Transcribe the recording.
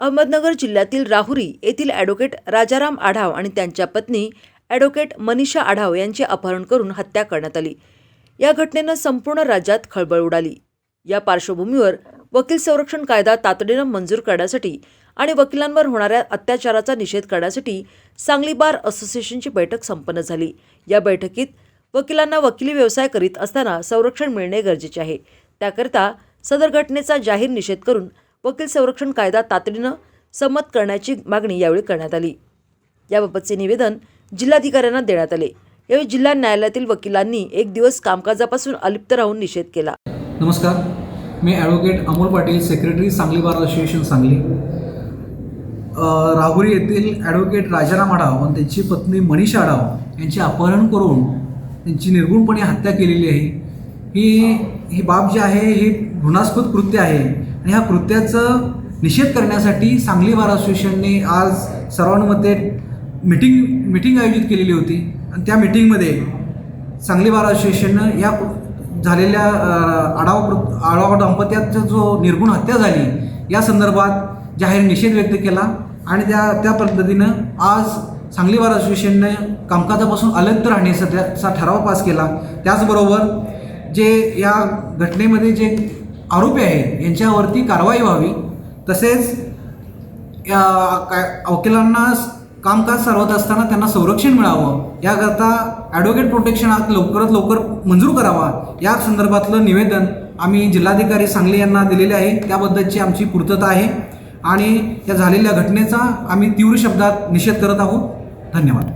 अहमदनगर जिल्ह्यातील राहुरी येथील ॲडव्होकेट राजाराम आढाव आणि त्यांच्या पत्नी ॲडव्होकेट मनीषा आढाव यांचे अपहरण करून हत्या करण्यात आली. या घटनेनं संपूर्ण राज्यात खळबळ उडाली. या पार्श्वभूमीवर वकील संरक्षण कायदा तातडीनं मंजूर करण्यासाठी आणि वकिलांवर होणाऱ्या अत्याचाराचा निषेध करण्यासाठी सांगली बार असोसिएशनची बैठक संपन्न झाली. या बैठकीत वकिलांना वकिली व्यवसाय करीत असताना संरक्षण मिळणे गरजेचे आहे. त्याकरिता सदर घटनेचा जाहीर निषेध करून वकील संरक्षण कायदा तातडीनं संमत करण्याची मागणी यावेळी करण्यात आली. याबाबतचे निवेदन जिल्हाधिकाऱ्यांना देण्यात आले. यावेळी जिल्हा न्यायालयातील वकिलांनी एक दिवस कामकाजापासून अलिप्त राहून निषेध केला. नमस्कार. मी advocate Amol Patil secretary Sangli bar association Sangli Rahuri येथील ॲडव्होकेट राजाराम आढाव आणि त्यांची पत्नी मनीषा आढाव यांचे अपहरण करून त्यांची निर्गुणपणे हत्या केलेली आहे. ही ही बाब जी आहे ही घृणास्पद कृत्य आहे. आणि ह्या कृत्याचं निषेध करण्यासाठी सांगली बार असोसिएशनने आज सर्वानुमते मिटिंग मिटिंग आयोजित केलेली होती. आणि त्या मिटिंगमध्ये सांगली बार असोसिएशननं या झालेल्या आढावा कृ- आढावा दाम्पत्याचा जो निर्गुण हत्या झाली या संदर्भात जाहीर निषेध व्यक्त केला. आणि त्या त्या पद्धतीनं आज सांगली बार असोसिएशननं कामकाजापासून अलग राहण्याचा ठराव पास केला. त्याचबरोबर जे या घटनेमध्ये जे आरोपी आहेत. यांच्यावरती कारवाई व्हावी. तसेच या काय वकिलांना कामकाज चालवत असताना त्यांना संरक्षण मिळावं. याकरता ॲडव्होकेट प्रोटेक्शन ॲक्ट लवकरात लवकर मंजूर करावा. या संदर्भातलं निवेदन आम्ही जिल्हाधिकारी सांगली यांना दिलेले आहे. त्याबद्दलची आमची पूर्तता आहे. आणि या झालेल्या घटनेचा आम्ही तीव्र शब्दात निषेध करत आहोत. धन्यवाद.